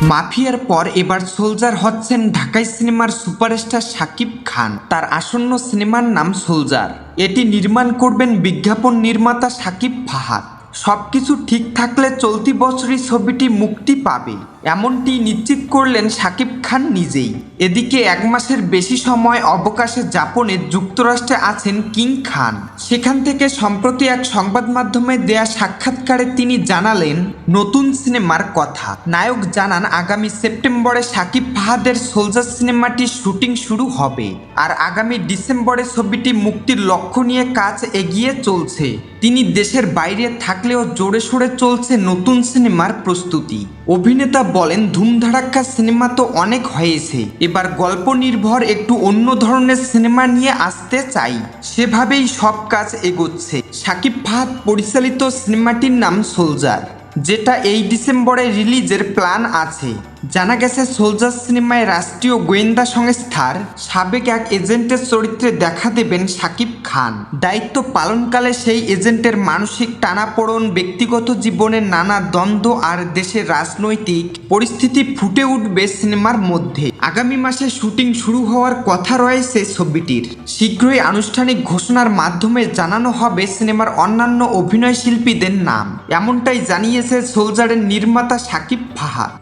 মাফিয়ার পর এবার সোলজার হচ্ছেন ঢাকাই সিনেমার সুপারস্টার সাকিব খান। তার আসন্ন সিনেমার নাম সোলজার। এটি নির্মাণ করবেন বিজ্ঞাপন নির্মাতা সাকিব ফাহাদ। সবকিছু ঠিক থাকলে চলতি বছরই ছবিটি মুক্তি পাবে, এমনটি নিশ্চিত করলেন শাকিব খান নিজেই। এদিকে এক মাসের বেশি সময় অবকাশে যাপনে যুক্তরাষ্ট্রে আছেন কিং খান। সেখান থেকে সম্প্রতি এক সংবাদ মাধ্যমে দেয়া সাক্ষাৎকারে তিনি জানালেন, নতুন সিনেমার কথা। নায়ক জানান, আগামী সেপ্টেম্বরে শাকিব ফাহাদের সোলজার সিনেমাটির শুটিং শুরু হবে, আর আগামী ডিসেম্বরে ছবিটি মুক্তির লক্ষ্য নিয়ে কাজ এগিয়ে চলছে। তিনি দেশের বাইরে থাকলেও জোরে সোরে চলছে নতুন সিনেমার প্রস্তুতি। অভিনেতা বলেন, ধুমধাড়াক্কা সিনেমা তো অনেক হয়েছে। এবার গল্প নির্ভর একটু অন্য ধরনের সিনেমা নিয়ে আসতে চাই। সেভাবেই সব কাজ এগোচ্ছে। সাকিব ফাহাদ পরিচালিত সিনেমাটির নাম সোলজার, যেটা এই ডিসেম্বরে রিলিজের প্ল্যান আছে। জানা গেছে সোলজার সিনেমায় রাষ্ট্রীয় গোয়েন্দা সংস্থার সাবেক এক এজেন্টের চরিত্রে দেখা দেবেন সাকিব খান। দায়িত্ব পালনকালে সেই এজেন্টের মানসিক টানাপোড়ন, ব্যক্তিগত জীবনের নানা দ্বন্দ্ব আর দেশের রাজনৈতিক পরিস্থিতি ফুটে উঠবে সিনেমার মধ্যে। আগামী মাসে শুটিং শুরু হওয়ার কথা রয়েছে ছবিটির। শীঘ্রই আনুষ্ঠানিক ঘোষণার মাধ্যমে জানানো হবে সিনেমার অন্যান্য অভিনয় শিল্পীদের নাম। এমনটাই জানিয়েছে সোলজারের নির্মাতা সাকিব ফাহাদ।